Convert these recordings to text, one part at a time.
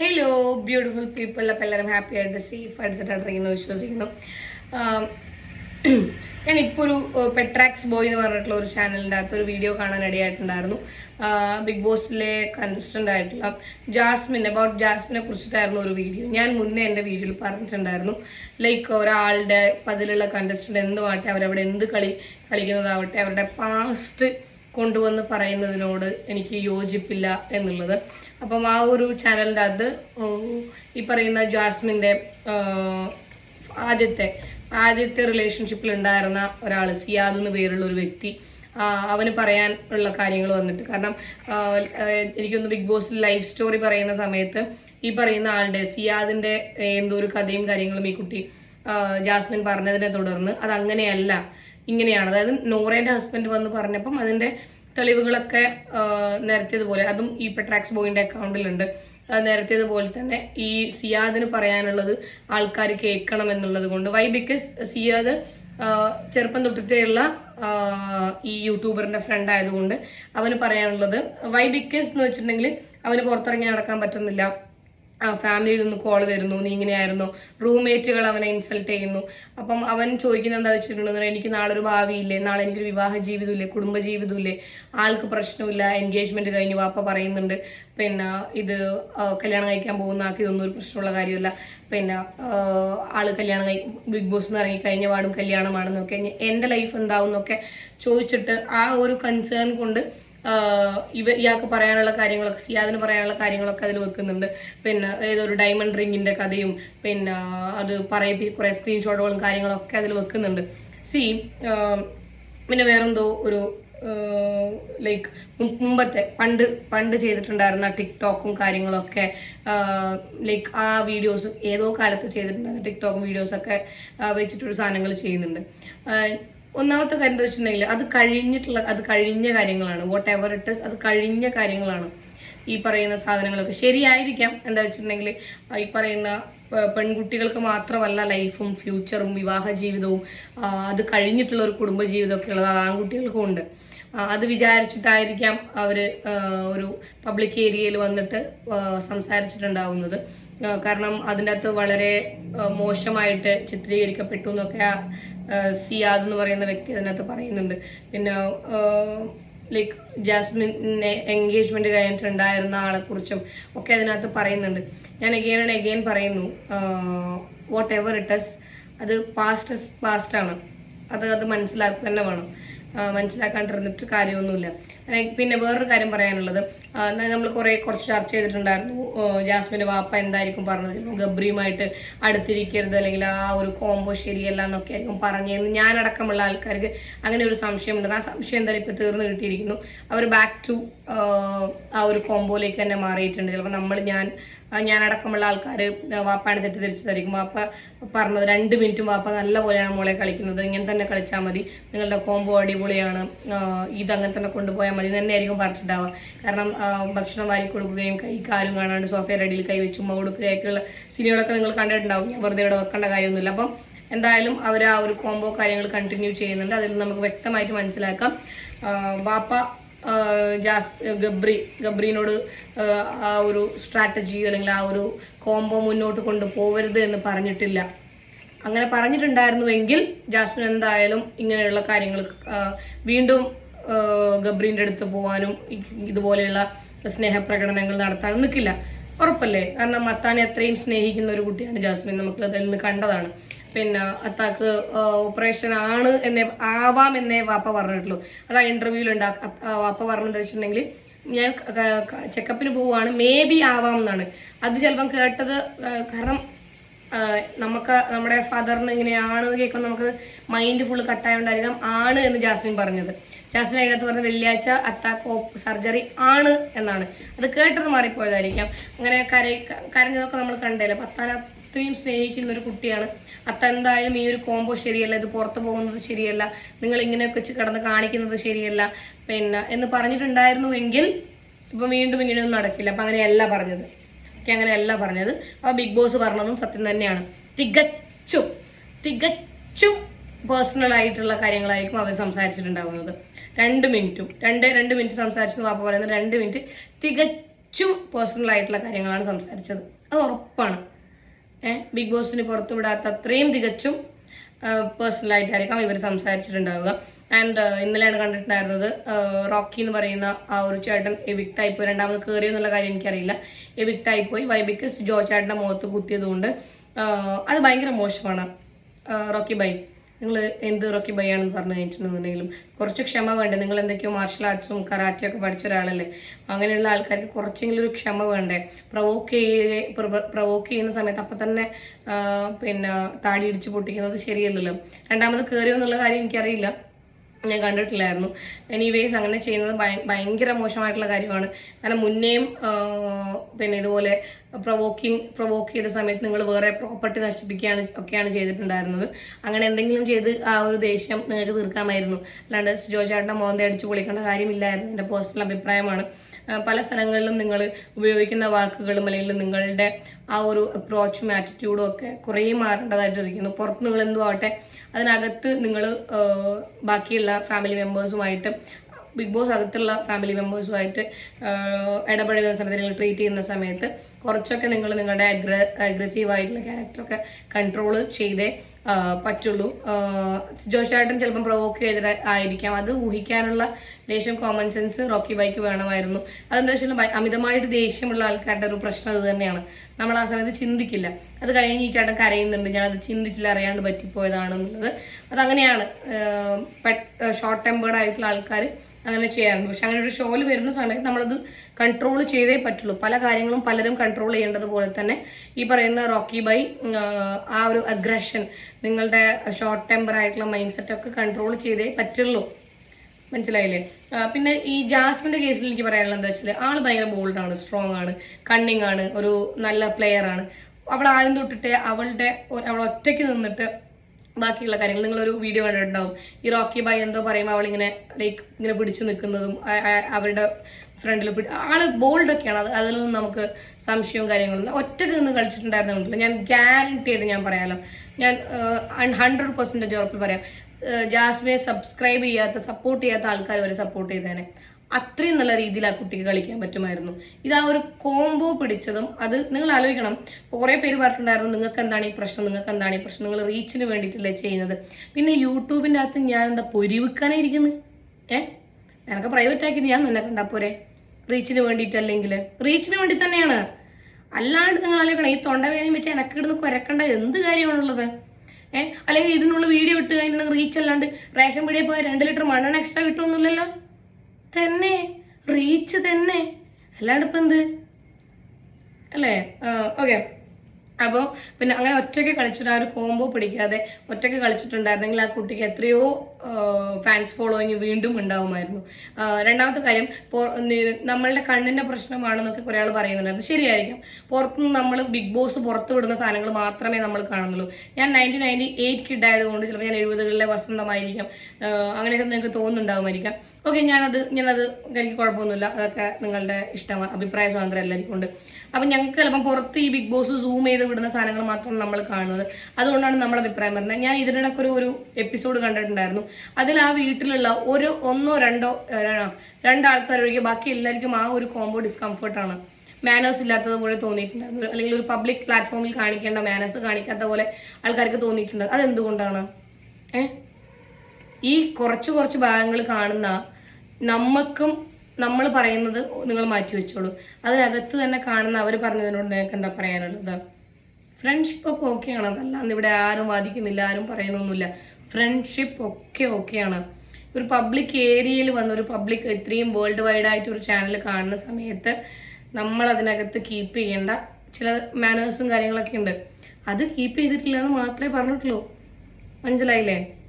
Hello beautiful people അപ്പം എല്ലാവരും happy ആയിട്ട് സേഫ് ആയിട്ട് സെറ്റായിട്ടിരിക്കുന്നു വിശ്വസിക്കുന്നു. ഞാൻ ഇപ്പോൾ ഒരു പെട്രാക്സ് ബോയ് എന്ന് പറഞ്ഞിട്ടുള്ള ഒരു ചാനലിന്റെ അകത്ത് ഒരു വീഡിയോ കാണാൻ ഇടയായിട്ടുണ്ടായിരുന്നു ബിഗ് ബോസിലെ കണ്ടസ്റ്റന്റ് ആയിട്ടുള്ള ജാസ്മിൻ അബൌട്ട് ജാസ്മിനെ കുറിച്ചിട്ടായിരുന്നു ഒരു വീഡിയോ ഞാൻ മുന്നേ എന്റെ വീഡിയോയിൽ പറഞ്ഞിട്ടുണ്ടായിരുന്നു. ലൈക്ക് ഒരാളുടെ പതിലുള്ള കണ്ടസ്റ്റന്റ് എന്തുമാകട്ടെ അവരവിടെ എന്ത് കളി കളിക്കുന്നതാവട്ടെ അവരുടെ പാസ്റ്റ് കൊണ്ടുവന്ന് പറയുന്നതിനോട് എനിക്ക് യോജിപ്പില്ല എന്നുള്ളത്. അപ്പം ആ ഒരു ചാനലിന്റെ അത് ഈ പറയുന്ന ജാസ്മിന്റെ ആദ്യത്തെ ആദ്യത്തെ റിലേഷൻഷിപ്പിൽ ഉണ്ടായിരുന്ന ഒരാൾ സിയാദ് എന്ന് പേരുള്ള ഒരു വ്യക്തി അവന് പറയാൻ ഉള്ള കാര്യങ്ങൾ വന്നിട്ട്. കാരണം എനിക്കൊന്ന് ബിഗ് ബോസിൽ ലൈഫ് സ്റ്റോറി പറയുന്ന സമയത്ത് ഈ പറയുന്ന ആളുടെ സിയാദിന്റെ എന്തോ ഒരു കഥയും കാര്യങ്ങളും ഈ കുട്ടി ജാസ്മിൻ പറഞ്ഞതിനെ തുടർന്ന് അത് അങ്ങനെയല്ല ഇങ്ങനെയാണ്. അതായത് നോറേന്റെ ഹസ്ബൻഡ് വന്ന് പറഞ്ഞപ്പം അതിന്റെ തെളിവുകളൊക്കെ നിരത്തിയതുപോലെ അതും ഈ പെട്രാക്സ് ബോയിന്റെ അക്കൗണ്ടിലുണ്ട് നിരത്തിയതുപോലെ തന്നെ ഈ സിയാദിന് പറയാനുള്ളത് ആൾക്കാർ കേൾക്കണം എന്നുള്ളത് കൊണ്ട്. വൈ ബിക്കോസ് സിയാദ് ചെറുപ്പം തൊട്ടിട്ടേയുള്ള ഈ യൂട്യൂബറിന്റെ ഫ്രണ്ട് ആയതുകൊണ്ട് അവന് പറയാനുള്ളത്. വൈ ബിക്കേഴ്സ് എന്ന് വെച്ചിട്ടുണ്ടെങ്കിൽ അവന് പുറത്തിറങ്ങി നടക്കാൻ പറ്റുന്നില്ല. ഫാമിലിയിൽ നിന്ന് കോൾ വരുന്നു നീ ഇങ്ങനെയായിരുന്നു. റൂംമേറ്റുകൾ അവനെ ഇൻസൾട്ട് ചെയ്യുന്നു. അപ്പം അവൻ ചോദിക്കുന്നത് എന്താ വെച്ചിട്ടുണ്ടെങ്കിൽ എനിക്ക് നാളെ ഒരു ഭാവിയില്ലേ നാളെ എനിക്കൊരു വിവാഹ ജീവിതമില്ലേ കുടുംബ ജീവിതമില്ലേ ആൾക്ക് പ്രശ്നമില്ല എൻഗേജ്മെന്റ് കഴിഞ്ഞു വാപ്പ പറയുന്നുണ്ട്. പിന്നെ ഇത് കല്യാണം കഴിക്കാൻ പോകുന്ന ആൾക്ക് ഇതൊന്നും ഒരു പ്രശ്നമുള്ള കാര്യമല്ല. പിന്നെ ആൾ കല്യാണം കഴി ബിഗ് ബോസ് എന്ന് ഇറങ്ങി കഴിഞ്ഞ പാടും കല്യാണമാണെന്നൊക്കെ. എന്റെ ലൈഫ് എന്താവും എന്നൊക്കെ ചോദിച്ചിട്ട് ആ ഒരു കൺസേൺ കൊണ്ട് ഇവ ഇയാൾക്ക് പറയാനുള്ള കാര്യങ്ങളൊക്കെ സിയാദിന് പറയാനുള്ള കാര്യങ്ങളൊക്കെ അതിൽ വെക്കുന്നുണ്ട്. പിന്നെ ഏതൊരു ഡയമണ്ട് റിങ്ങിന്റെ കഥയും പിന്നെ അത് പറയിപ്പി കുറേ സ്ക്രീൻഷോട്ടുകളും കാര്യങ്ങളൊക്കെ അതിൽ വെക്കുന്നുണ്ട്. സി പിന്നെ വേറെന്തോ ഒരു ലൈക്ക് മുമ്പത്തെ പണ്ട് പണ്ട് ചെയ്തിട്ടുണ്ടായിരുന്ന ടിക്ടോക്കും കാര്യങ്ങളൊക്കെ ലൈക്ക് ആ വീഡിയോസ് ഏതോ കാലത്ത് ചെയ്തിട്ടുണ്ടായിരുന്ന ടിക്ടോക്കും വീഡിയോസൊക്കെ വെച്ചിട്ടൊരു സാധനങ്ങൾ ചെയ്യുന്നുണ്ട്. ഒന്നാമത്തെ കാര്യം എന്താ വെച്ചിട്ടുണ്ടെങ്കിൽ അത് കഴിഞ്ഞിട്ടുള്ള അത് കഴിഞ്ഞ കാര്യങ്ങളാണ്. വാട്ട് എവർ ഇറ്റ് ഇസ് അത് കഴിഞ്ഞ കാര്യങ്ങളാണ് ഈ പറയുന്ന സാധനങ്ങളൊക്കെ. ശരിയായിരിക്കാം. എന്താ വെച്ചിട്ടുണ്ടെങ്കിൽ ഈ പറയുന്ന പെൺകുട്ടികൾക്ക് മാത്രമല്ല ലൈഫും ഫ്യൂച്ചറും വിവാഹ ജീവിതവും അത് കഴിഞ്ഞിട്ടുള്ള ഒരു കുടുംബ ജീവിതമൊക്കെ ഉള്ളത് ആൺകുട്ടികൾക്കും ഉണ്ട്. അത് വിചാരിച്ചിട്ടായിരിക്കാം അവർ ഒരു പബ്ലിക് ഏരിയയിൽ വന്നിട്ട് സംസാരിച്ചിട്ടുണ്ടാവുന്നത്. കാരണം അതിന്റെ അകത്ത് വളരെ മോശമായിട്ട് ചിത്രീകരിക്കപ്പെട്ടു എന്നൊക്കെ സിയാദ് എന്ന് പറയുന്ന വ്യക്തി അതിനകത്ത് പറയുന്നുണ്ട്. പിന്നെ ലൈക്ക് ജാസ്മിനെ എൻഗേജ്മെന്റ് കഴിഞ്ഞിട്ടുണ്ടായിരുന്ന ആളെ കുറിച്ചും ഒക്കെ അതിനകത്ത് പറയുന്നുണ്ട്. ഞാൻ എഗെയിൻ ആൻഡ് എഗെയിൻ പറയുന്നു വാട്ട് എവർ ഇറ്റ് എസ് അത് പാസ്റ്റ് പാസ്റ്റ് ആണ്. അത് അത് മനസ്സിലാക്കുക തന്നെ വേണം. മനസ്സിലാക്കാണ്ടിരുന്നിട്ട് കാര്യമൊന്നുമില്ല. പിന്നെ വേറൊരു കാര്യം പറയാനുള്ളത്. നമ്മൾ കുറെ കുറച്ച് ചർച്ച ചെയ്തിട്ടുണ്ടായിരുന്നു. ജാസ്മിന്റെ വാപ്പ എന്തായിരിക്കും പറഞ്ഞത്? ഗബ്രിയുമായിട്ട് അടുത്തിരിക്കരുത് അല്ലെങ്കിൽ ആ ഒരു കോംബോ ശരിയല്ല എന്നൊക്കെ ആയിരിക്കും പറഞ്ഞതെന്ന് ഞാനടക്കമുള്ള ആൾക്കാർക്ക് അങ്ങനെ ഒരു സംശയമുണ്ട്. ആ സംശയം എന്തായാലും ഇപ്പൊ തീർന്നു കിട്ടിയിരിക്കുന്നു. അവർ ബാക്ക് ടു ആ ഒരു കോംബോയിലേക്ക് തന്നെ മാറിയിട്ടുണ്ട്. ചിലപ്പോൾ നമ്മൾ ഞാൻ ഞാനടക്കമുള്ള ആൾക്കാർ വാപ്പാണ് തെറ്റിദ്ധരിച്ചതായിരിക്കും. വാപ്പ പറഞ്ഞത് രണ്ട് മിനിറ്റും വാപ്പ നല്ല പോലെയാണ് മോളെ കളിക്കുന്നത്. ഇങ്ങനെ തന്നെ കളിച്ചാൽ മതി. നിങ്ങളുടെ കോംബോ അടിപൊളിയാണ്. ഇത് അങ്ങനെ തന്നെ കൊണ്ടുപോയാൽ മതി എന്ന് തന്നെയായിരിക്കും പറഞ്ഞിട്ടുണ്ടാവുക. കാരണം ഭക്ഷണം വാരി കൊടുക്കുകയും കൈ കാലും കാണാണ്ട് സോഫയുടെ അടിയിൽ കൈ വെച്ചും കൊടുക്കുകയൊക്കെയുള്ള സിനിമകളൊക്കെ നിങ്ങൾ കണ്ടിട്ടുണ്ടാവും. ഞാൻ വെറുതെ ഇവിടെ വെക്കേണ്ട കാര്യമൊന്നുമില്ല. അപ്പം എന്തായാലും അവർ ആ ഒരു കോംബോ കാര്യങ്ങൾ കണ്ടിന്യൂ ചെയ്യുന്നുണ്ട്. അതിൽ നമുക്ക് വ്യക്തമായിട്ട് മനസ്സിലാക്കാം. വാപ്പ ജാസ് ഗബ്രി ഗബ്രീനോട് ആ, ഒരു സ്ട്രാറ്റജി അല്ലെങ്കിൽ ആ ഒരു കോംബോ മുന്നോട്ട് കൊണ്ടുപോകരുത് എന്ന് പറഞ്ഞിട്ടില്ല. അങ്ങനെ പറഞ്ഞിട്ടുണ്ടായിരുന്നുവെങ്കിൽ ജാസ്മിൻ എന്തായാലും ഇങ്ങനെയുള്ള കാര്യങ്ങൾ വീണ്ടും ഗബ്രീന്റെ അടുത്ത് പോകാനും ഇതുപോലെയുള്ള സ്നേഹപ്രകടനങ്ങൾ നടത്താനും നിൽക്കില്ല ഉറപ്പല്ലേ? കാരണം അത്താനെ അത്രയും സ്നേഹിക്കുന്ന ഒരു കുട്ടിയാണ് ജാസ്മിൻ. നമുക്ക് അതിൽ നിന്ന് കണ്ടതാണ്. പിന്നെ അത്താക്ക് ഓപ്പറേഷൻ ആണ് എന്നേ ആവാം എന്നേ വാപ്പ പറഞ്ഞിട്ടുള്ളൂ. അത് ആ വാപ്പ പറഞ്ഞത് വെച്ചിട്ടുണ്ടെങ്കിൽ ഞാൻ ചെക്കപ്പിന് പോവുകയാണ് മേ ബി ആവാം എന്നാണ്. അത് ചിലപ്പം കേട്ടത് കാരണം നമുക്ക് നമ്മുടെ ഫാദറിന് ഇങ്ങനെയാണ് കേൾക്കുമ്പോൾ നമുക്ക് മൈൻഡ് ഫുള്ള് കട്ടായോണ്ടായിരിക്കാം ആണ് എന്ന് ജാസ്മിൻ പറഞ്ഞത്. ജാസ്മിൻ അതിനകത്ത് പറഞ്ഞ വെള്ളിയാഴ്ച അത്താക്ക് സർജറി ആണ് എന്നാണ്. അത് കേട്ടത് മാറിപ്പോയതായിരിക്കാം. അങ്ങനെ കര കരഞ്ഞതൊക്കെ നമ്മൾ കണ്ടല്ലേ? അത്താൻ അത്രയും സ്നേഹിക്കുന്ന ഒരു കുട്ടിയാണ്. അത്ത എന്തായാലും ഈ ഒരു കോംബോ ശരിയല്ല. ഇത് പുറത്തു പോകുന്നത് ശരിയല്ല. നിങ്ങൾ ഇങ്ങനെയൊക്കെ വെച്ച് കിടന്ന് കാണിക്കുന്നത് ശരിയല്ല. പിന്നെ എന്ന് പറഞ്ഞിട്ടുണ്ടായിരുന്നുവെങ്കിൽ ഇപ്പൊ വീണ്ടും ഇങ്ങനെയൊന്നും നടക്കില്ല. അപ്പൊ അങ്ങനെയല്ല പറഞ്ഞത്. ഒക്കെ അങ്ങനെയല്ല പറഞ്ഞത്. അപ്പൊ ബിഗ് ബോസ് പറഞ്ഞതും സത്യം തന്നെയാണ്. തികച്ചും തികച്ചും പേഴ്സണൽ ആയിട്ടുള്ള കാര്യങ്ങളായിരിക്കും അവർ സംസാരിച്ചിട്ടുണ്ടാകുന്നത് രണ്ട് മിനിറ്റും. രണ്ട് രണ്ട് മിനിറ്റ് സംസാരിച്ചു പാപ്പ പറയുന്നത് രണ്ട് മിനിറ്റ് തികച്ചും പേഴ്സണൽ ആയിട്ടുള്ള കാര്യങ്ങളാണ് സംസാരിച്ചത്. അത് ഉറപ്പാണ്. ഏഹ് ബിഗ് ബോസിന് പുറത്തു വിടാത്ത അത്രയും തികച്ചും പേഴ്സണൽ ആയിട്ടായിരിക്കാം ഇവർ സംസാരിച്ചിട്ടുണ്ടാവുക. ആൻഡ് ഇന്നലെയാണ് കണ്ടിട്ടുണ്ടായിരുന്നത് റോക്കി എന്ന് പറയുന്ന ആ ഒരു ചേട്ടൻ എവിക്റ്റ് ആയിപ്പോയി രണ്ടാമത് കയറി എന്നുള്ള കാര്യം എനിക്കറിയില്ല. എവിക്റ്റ് ആയിപ്പോയി വൈ ബിക്കോസ് ജോ ചേട്ടന്റെ മുഖത്ത് കുത്തിയതുകൊണ്ട് അത് ഭയങ്കര മോശമാണ്. Rocky bye. നിങ്ങൾ എന്ത് റോക്കി ബൈ ആണെന്ന് പറഞ്ഞു കഴിഞ്ഞിട്ടുണ്ടെന്നുണ്ടെങ്കിലും കുറച്ച് ക്ഷമ വേണ്ടേ? നിങ്ങൾ എന്തൊക്കെയോ മാർഷൽ ആർട്സും കറാറ്റയും ഒക്കെ പഠിച്ച ഒരാളല്ലേ? അങ്ങനെയുള്ള ആൾക്കാർക്ക് കുറച്ചെങ്കിലും ഒരു ക്ഷമ വേണ്ടേ? പ്രവോക്ക് ചെയ്യുക പ്രവോക്ക് ചെയ്യുന്ന സമയത്ത് അപ്പം തന്നെ പിന്നെ താടി ഇടിച്ച് പൊട്ടിക്കുന്നത് ശരിയല്ലല്ലോ. രണ്ടാമത് കയറിയോ എന്നുള്ള കാര്യം എനിക്കറിയില്ല. ഞാൻ കണ്ടിട്ടില്ലായിരുന്നു. എനിവേസ് അങ്ങനെ ചെയ്യുന്നത് ഭയ- ഭയങ്കര മോശമായിട്ടുള്ള കാര്യമാണ്. കാരണം മുന്നേയും പിന്നെ ഇതുപോലെ പ്രൊവോക്കിംഗ് പ്രൊവോക്ക് ചെയ്ത സമയത്ത് നിങ്ങൾ വേറെ പ്രോപ്പർട്ടി നശിപ്പിക്കുകയാണ് ഒക്കെയാണ് ചെയ്തിട്ടുണ്ടായിരുന്നത്. അങ്ങനെ എന്തെങ്കിലും ചെയ്ത് ആ ഒരു ദേഷ്യം നിങ്ങൾക്ക് തീർക്കാമായിരുന്നു. അല്ലാണ്ട് ജോ ചേട്ടന്റെ മോന്തെ അടിച്ച് പൊളിക്കേണ്ട കാര്യമില്ലായിരുന്നു എന്റെ പേഴ്സണൽ അഭിപ്രായമാണ്. പല സ്ഥലങ്ങളിലും നിങ്ങൾ ഉപയോഗിക്കുന്ന വാക്കുകളും അല്ലെങ്കിൽ നിങ്ങളുടെ ആ ഒരു അപ്രോച്ചും ആറ്റിറ്റ്യൂഡും ഒക്കെ കുറേ മാറേണ്ടതായിട്ടിരിക്കുന്നു. പുറത്ത് നിങ്ങൾ എന്തും അതിനകത്ത് നിങ്ങൾ ബാക്കിയുള്ള ഫാമിലി മെമ്പേഴ്സുമായിട്ട് ബിഗ് ബോസ് അകത്തുള്ള ഫാമിലി മെമ്പേഴ്സുമായിട്ട് ഇടപഴകുന്ന സമയത്ത് അല്ലെങ്കിൽ ട്രീറ്റ് ചെയ്യുന്ന സമയത്ത് കുറച്ചൊക്കെ നിങ്ങൾ നിങ്ങളുടെ അഗ്ര അഗ്രസീവ് ആയിട്ടുള്ള ക്യാരക്ടറൊക്കെ കൺട്രോൾ ചെയ്തേ പറ്റുള്ളൂ. ജോഷായിട്ടും ചിലപ്പം പ്രൊവോക്ക് ചെയ്തിട്ട് ആയിരിക്കാം. അത് ഊഹിക്കാനുള്ള ദേഷ്യം കോമൺ സെൻസ് റോക്കി ബൈക്ക് വേണമായിരുന്നു. അതെന്താ വെച്ചാൽ അമിതമായിട്ട് ദേഷ്യമുള്ള ആൾക്കാരുടെ ഒരു പ്രശ്നം അത് തന്നെയാണ്. നമ്മൾ ആ സമയത്ത് ചിന്തിക്കില്ല. അത് കഴിഞ്ഞ് ഈ ചേട്ടൻ കരയുന്നുണ്ട്. ഞാനത് ചിന്തിച്ചില്ല അറിയാണ്ട് പറ്റിപ്പോയതാണെന്നുള്ളത് അതങ്ങനെയാണ്. ഷോർട്ട് ടെമ്പേർഡ് ആയിട്ടുള്ള ആൾക്കാർ അങ്ങനെ ചെയ്യാറുണ്ട്. പക്ഷെ അങ്ങനെ ഒരു ഷോയിൽ വരുന്ന സമയത്ത് നമ്മളത് കൺട്രോൾ ചെയ്തേ പറ്റുള്ളൂ. പല കാര്യങ്ങളും പലരും കൺട്രോൾ ചെയ്യേണ്ടതുപോലെ തന്നെ ഈ പറയുന്ന റോക്കി ബൈ ആ ഒരു അഗ്രഷൻ നിങ്ങളുടെ ഷോർട്ട് ടെമ്പർ ആയിട്ടുള്ള മൈൻഡ് സെറ്റ് ഒക്കെ കൺട്രോൾ ചെയ്തേ പറ്റുള്ളൂ. മനസ്സിലായില്ലേ? പിന്നെ ഈ ജാസ്മിന്റെ കേസിൽ എനിക്ക് പറയാനുള്ളത് എന്താ വെച്ചാൽ ആൾ ഭയങ്കര ബോൾഡാണ് സ്ട്രോങ് ആണ് കണ്ണിങ് ആണ് ഒരു നല്ല പ്ലെയർ ആണ്. അവൾ ആദ്യം തൊട്ടിട്ട് അവളുടെ അവൾ ഒറ്റയ്ക്ക് നിന്നിട്ട് ബാക്കിയുള്ള കാര്യങ്ങൾ നിങ്ങളൊരു വീഡിയോ കണ്ടിട്ടുണ്ടാവും. ഈ റോക്കി ബൈ എന്തോ പറയുമ്പോൾ അവളിങ്ങനെ ലൈക്ക് ഇങ്ങനെ പിടിച്ചു നിൽക്കുന്നതും അവരുടെ ഫ്രണ്ടിൽ പിടി ആൾ ബോൾഡ് ഒക്കെയാണ്. അത് അതിലൊന്നും നമുക്ക് സംശയവും കാര്യങ്ങളൊന്നും ഒറ്റയ്ക്ക് നിന്ന് കളിച്ചിട്ടുണ്ടായിരുന്നില്ല ഞാൻ ഗ്യാരണ്ടി ആയിട്ട് ഞാൻ പറയാലോ. ഞാൻ ഹൺഡ്രഡ് പെർസെന്റേജ് ഉറപ്പിൽ പറയാം. ജാസ്മിനെ സബ്സ്ക്രൈബ് ചെയ്യാത്ത സപ്പോർട്ട് ചെയ്യാത്ത ആൾക്കാർ വരെ സപ്പോർട്ട് ചെയ്തേനെ. അത്രയും നല്ല രീതിയിൽ ആ കുട്ടിക്ക് കളിക്കാൻ പറ്റുമായിരുന്നു. ഇത് ആ ഒരു കോംബോ പിടിച്ചതും അത് നിങ്ങൾ ആലോചിക്കണം. കുറേ പേര് പറഞ്ഞിട്ടുണ്ടായിരുന്നു നിങ്ങൾക്ക് എന്താണ് ഈ പ്രശ്നം? നിങ്ങൾക്ക് എന്താണ് ഈ പ്രശ്നം? നിങ്ങൾ റീച്ചിന് വേണ്ടിയിട്ടല്ലേ ചെയ്യുന്നത്. പിന്നെ യൂട്യൂബിന്റെ അകത്ത് ഞാൻ എന്താ പൊരിവിക്കാനേ ഇരിക്കുന്നത് ഏ? എനക്ക് പ്രൈവറ്റ് ആക്കിയിട്ട് ഞാൻ നിന്നെ കണ്ടാ പോരെ? റീച്ചിന് വേണ്ടിയിട്ടല്ലെങ്കിൽ റീച്ചിന് വേണ്ടി തന്നെയാണ്. അല്ലാണ്ട് നിങ്ങൾ ആലോചിക്കണം ഈ തൊണ്ടവേദന വെച്ച് എനക്ക് ഇടുന്ന് കുരക്കേണ്ട എന്ത് കാര്യമാണുള്ളത്? ഏഹ് അല്ലെങ്കിൽ ഇതിനുള്ള വീഡിയോ ഇട്ട് കഴിഞ്ഞിട്ടുണ്ടെങ്കിൽ റീച്ച് അല്ലാണ്ട് റേഷൻ പീടിയെ പോയാൽ രണ്ട് ലിറ്റർ മണ്ണെണ്ണ എക്സ്ട്രാ കിട്ടുമൊന്നുമില്ലല്ലോ തന്നെ റീച്ച് തന്നെ. അല്ലാണ്ട് ഇപ്പം എന്ത്? അല്ലേ? ഓക്കെ അപ്പോൾ പിന്നെ അങ്ങനെ ഒറ്റയ്ക്ക് കളിച്ചിട്ട് ആ ഒരു കോംബോ പിടിക്കാതെ ഒറ്റയ്ക്ക് കളിച്ചിട്ടുണ്ടായിരുന്നെങ്കിൽ ആ കുട്ടിക്ക് എത്രയോ ഫാൻസ് ഫോളോയിങ് വീണ്ടും ഉണ്ടാവുമായിരുന്നു. രണ്ടാമത്തെ കാര്യം നമ്മളുടെ കണ്ണിന്റെ പ്രശ്നമാണെന്നൊക്കെ കുറേ ആൾ പറയുന്നുണ്ടായിരുന്നു ശരിയായിരിക്കും. പുറത്തുനിന്ന് നമ്മൾ ബിഗ് ബോസ് പുറത്ത് വിടുന്ന സാധനങ്ങൾ മാത്രമേ നമ്മൾ കാണുന്നുള്ളൂ. ഞാൻ നയന്റീൻ നയന്റി എയ്റ്റ് കിഡ് ആയതുകൊണ്ട് ചിലപ്പോൾ ഞാൻ എഴുപതുകളിലെ വസന്തമായിരിക്കാം. അങ്ങനെയൊക്കെ നിങ്ങൾക്ക് തോന്നുന്നുണ്ടാവുമായിരിക്കാം. ഓക്കെ ഞാനത് ഞാനത് എനിക്ക് കുഴപ്പമൊന്നുമില്ല. അതൊക്കെ നിങ്ങളുടെ ഇഷ്ടം അഭിപ്രായ സ്വാതന്ത്ര്യം എല്ലാവർക്കും ഉണ്ട്. അപ്പം ഞങ്ങൾക്ക് ചിലപ്പോൾ പുറത്ത് ഈ ബിഗ് ബോസ് സൂം ചെയ്ത് വിടുന്ന സാധനങ്ങൾ മാത്രം നമ്മൾ കാണുന്നത്. അതുകൊണ്ടാണ് നമ്മൾ അഭിപ്രായം പറഞ്ഞത് ഞാൻ ഇതിനിടയ്ക്ക് ഒരു ഒരു എപ്പിസോഡ് കണ്ടിട്ടുണ്ടായിരുന്നു. അതിൽ ആ വീട്ടിലുള്ള ഒരു ഒന്നോ രണ്ടോ രണ്ടാൾക്കാർ ഒഴികെ ബാക്കി എല്ലാവർക്കും ആ ഒരു കോംബോ ഡിസ്കംഫർട്ടാണ് മാനേഴ്സ് ഇല്ലാത്തതുപോലെ തോന്നിയിട്ടുണ്ടായിരുന്നു. അല്ലെങ്കിൽ ഒരു പബ്ലിക് പ്ലാറ്റ്ഫോമിൽ കാണിക്കേണ്ട മാനേഴ്സ് കാണിക്കാത്ത പോലെ ആൾക്കാർക്ക് തോന്നിയിട്ടുണ്ട് അതെന്തുകൊണ്ടാണ്? ഏഹ് ഈ കുറച്ച് കുറച്ച് ഭാഗങ്ങൾ കാണുന്ന നമ്മക്കും നമ്മൾ പറയുന്നത് നിങ്ങൾ മാറ്റി വെച്ചോളൂ. അതിനകത്ത് തന്നെ കാണുന്ന അവർ പറഞ്ഞതിനോട് നിങ്ങൾക്ക് എന്താ പറയാനുള്ളത്? ഫ്രണ്ട്ഷിപ്പ് ഒക്കെ ഓക്കെയാണ് അതല്ലാന്ന് ഇവിടെ ആരും വാദിക്കുന്നില്ല ആരും പറയുന്നൊന്നുമില്ല. ഫ്രണ്ട്ഷിപ്പ് ഒക്കെ ആണ്. ഒരു പബ്ലിക് ഏരിയയിൽ വന്ന ഒരു പബ്ലിക് ഇത്രയും വേൾഡ് വൈഡ് ആയിട്ട് ഒരു ചാനൽ കാണുന്ന സമയത്ത് നമ്മൾ അതിനകത്ത് കീപ്പ് ചെയ്യേണ്ട ചില മാനേഴ്സും കാര്യങ്ങളൊക്കെ ഉണ്ട്. അത് കീപ്പ് ചെയ്തിട്ടില്ല എന്ന് മാത്രമേ പറഞ്ഞിട്ടുള്ളൂ. മനസ്സിലായില്ലേ?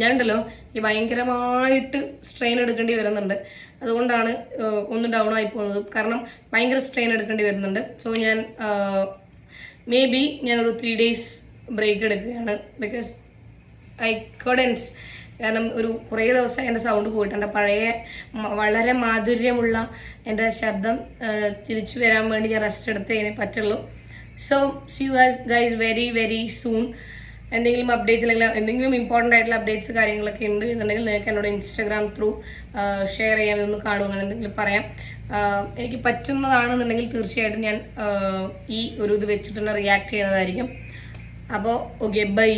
ഞാനുണ്ടല്ലോ ഈ ഭയങ്കരമായിട്ട് സ്ട്രെയിൻ എടുക്കേണ്ടി വരുന്നുണ്ട്. അതുകൊണ്ടാണ് ഒന്ന് ഡൗൺ ആയി പോകുന്നത്. കാരണം ഭയങ്കര സ്ട്രെയിൻ എടുക്കേണ്ടി വരുന്നുണ്ട്. സോ ഞാൻ മേ ബി ഞാനൊരു ത്രീ ഡേയ്സ് ബ്രേക്ക് എടുക്കുകയാണ്. ബിക്കോസ് ഐ കഡൻസ് കാരണം ഒരു കുറേ ദിവസം എന്റെ സൗണ്ട് പോയിട്ടുണ്ട്. പഴയ വളരെ മാധുര്യമുള്ള എന്റെ ശബ്ദം തിരിച്ചു വരാൻ വേണ്ടി ഞാൻ റെസ്റ്റ് എടുത്തേ പറ്റുള്ളൂ. So see you guys very very soon എന്തെങ്കിലും അപ്ഡേറ്റ്സ് അല്ലെങ്കിൽ എന്തെങ്കിലും ഇമ്പോർട്ടന്റ് ആയിട്ടുള്ള അപ്ഡേറ്റ്സ് കാര്യങ്ങളൊക്കെ ഉണ്ട് എന്നുണ്ടെങ്കിൽ നിങ്ങൾക്ക് എന്നോട് ഇൻസ്റ്റാഗ്രാം ത്രൂ ഷെയർ ചെയ്യാൻ ഒന്ന് കാണുക അങ്ങനെ എന്തെങ്കിലും പറയാം. എനിക്ക് പറ്റുന്നതാണെന്നുണ്ടെങ്കിൽ തീർച്ചയായിട്ടും ഞാൻ ഈ ഒരു ഇത് വെച്ചിട്ടുള്ള റിയാക്ട് ചെയ്യുന്നതായിരിക്കും. അപ്പോൾ ഓക്കെ ബൈ